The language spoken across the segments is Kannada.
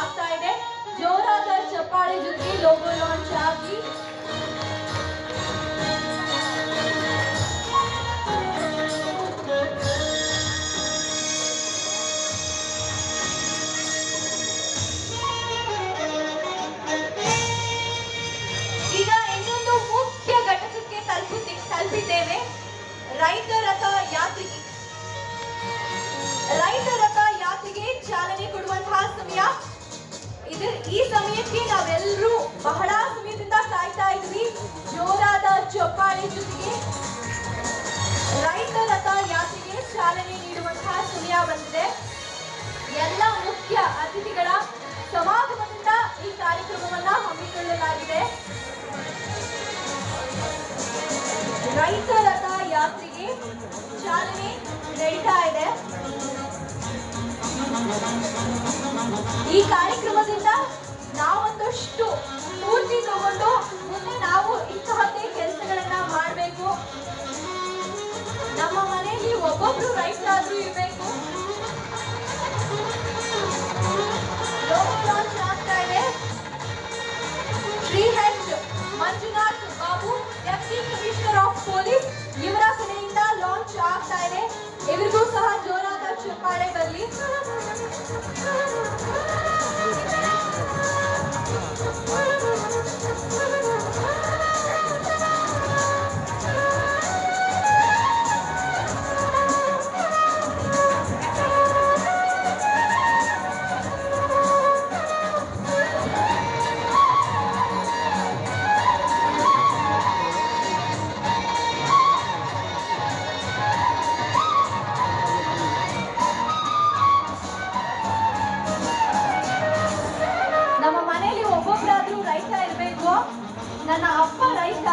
ಆಗ್ತಾ ಇದೆ. ಜೋರಾದ ಚಪ್ಪಾಳೆ ಜೊತೆ ಲೋಗೋ ಲಾಂಚ್ ಆಗಿ. ಈಗ ಇನ್ನೊಂದು ಮುಖ್ಯ ಘಟಕಕ್ಕೆ ತಲುಪುತ್ತಿ, ತಲುಪಿದ್ದೇವೆ. ರೈತ ರಥ ಯಾತ್ರೆಗೆ ಈ ಸಮಯಕ್ಕೆ ನಾವೆಲ್ಲರೂ ಬಹಳ ಸಮಯದಿಂದ ಕಾಯ್ತಾ ಇದ್ವಿ. ಜೋರಾದ ಚಪ್ಪಾಳೆ ಜೊತೆಗೆ ರೈತ ರಥ ಯಾತ್ರೆಗೆ ಚಾಲನೆ ನೀಡುವಂತಹ ಸಮಯ ಬಂದಿದೆ. ಎಲ್ಲ ಮುಖ್ಯ ಅತಿಥಿಗಳ ಸಮಾಗಮದಿಂದ ಈ ಕಾರ್ಯಕ್ರಮವನ್ನ ಹಮ್ಮಿಕೊಳ್ಳಲಾಗಿದೆ. ರೈತ ರಥ ಯಾತ್ರೆಗೆ ಚಾಲನೆ ನಡೀತಾ ಇದೆ. ಈ ಕಾರ್ಯಕ್ರಮದಿಂದ H Manjunath Babu deputy commissioner of police ಇವರ ಕಡೆಯಿಂದ ಲಾಂಚ್ ಆಗ್ತಾ ಇದೆ. ಇವರಿಗೂ ಸಹ ಜೋರಾದ ಚಪ್ಪಾಳೆ ಬರಲಿ. ನನ್ನ ಅಪ್ಪ ರೈತ,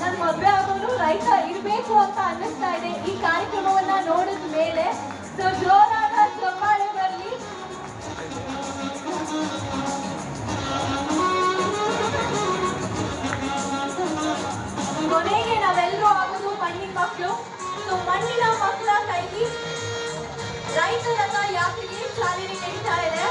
ನನ್ನ ಮದುವೆ ಆಗೋನು ರೈತ ಇರಬೇಕು ಅಂತ ಅನ್ನಿಸ್ತಾ ಇದೆ. ಈ ಕಾರ್ಯಕ್ರಮವನ್ನ ನೋಡಿದ ಮೇಲೆ ಸೊ ಜೋರಾದ ಚಪ್ಪಾಳೆ ಬರಲಿ ಕೊನೆಗೆ ನಾವೆಲ್ಲರೂ ಆಗೋದು ಮಣ್ಣಿನ ಮಕ್ಕಳು. ಸೊ ಮಣ್ಣಿನ ಮಕ್ಕಳ ಕೈಗೆ ರೈತರನ್ನ ಯಾಕೆ ಚಾಲನೆ ನೀಡ್ತಾ ಇದೆ